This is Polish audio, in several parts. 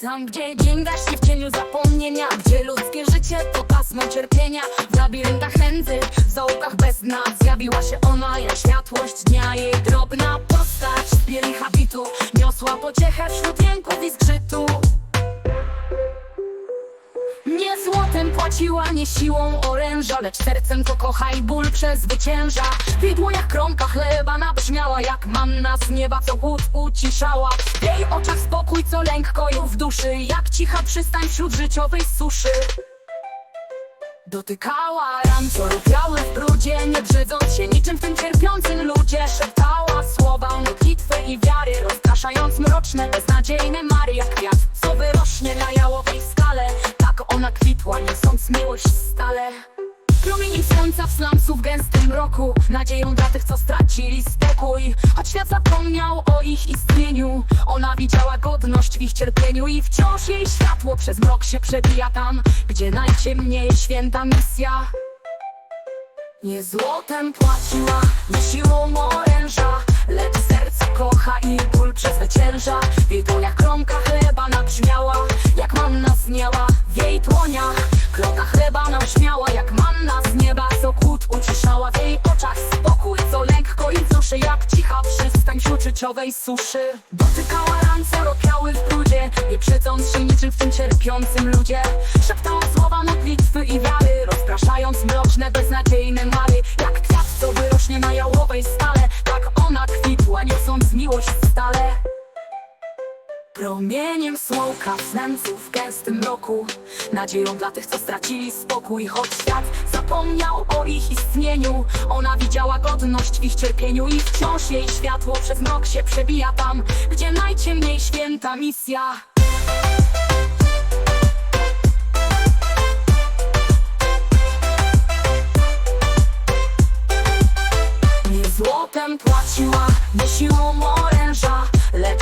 Tam, gdzie dzień gaśnie w cieniu zapomnienia Gdzie ludzkie życie to pasmo cierpienia. W labiryntach nędzy, w zaułkach bez dna Zjawiła się ona jak światłość dnia Jej drobna postać w bieli habitu. Niosła pociechę wśród jęków i zgrzytu płaciła, nie siłą oręża Lecz sercem to kocha i ból przezwycięża. Widło jak kromka chleba nabrzmiała Jak manna z nieba, co głód uciszała. W jej oczach spokój, co lęk koił w duszy Jak cicha przystań wśród życiowej suszy. Dotykała ran, co rupiały w brudzie Nie brzydząc się niczym w tym cierpiącym ludzie. Szeptała słowa modlitwy i wiary Rozpraszając mroczne, beznadziejne mary Jak kwiat, Słońca w slumsu w gęstym mroku Nadzieją dla tych, co stracili spokój. Choć świat zapomniał o ich istnieniu Ona widziała godność w ich cierpieniu I wciąż jej światło przez mrok się przebija tam Gdzie najciemniej święta misja. Nie złotem płaciła, nie siłą oręża Lecz serce kocha i ból przezwycięża. W jej dłoniach kromka chleba nabrzmiała Jak manna z nieba w jej dłoniach. Kromka chleba nabrzmiała życiowej suszy. Dotykała co ropiały w brudzie. Nie brzydząc się niczym w tym cierpiącym ludzie. Szeptała słowa modlitwy i wiary Rozpraszając mroczne, beznadziejne mary. Jak kwiat, co wyrośnie na jałowej stale. Tak ona kwitła, niosąc miłość Promieniem smoka w znęcu w gęstym mroku Nadzieją dla tych, co stracili spokój Choć świat zapomniał o ich istnieniu. Ona widziała godność w ich cierpieniu I wciąż jej światło przez mrok się przebija tam Gdzie najciemniej święta misja. Nie złotem płaciła, nie siłą oręża Lecz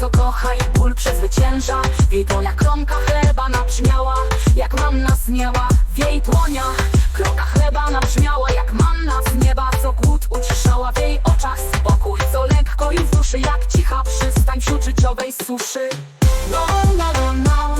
co kocha i ból przezwycięża. W jej dłoniach kromka chleba nabrzmiała Jak manna z nieba w jej dłoniach. Kromka chleba nabrzmiała jak manna z nieba Co głód uciszała w jej oczach. Spokój Co lekko i w duszy jak cicha przystań wśród życiowej suszy. No, no,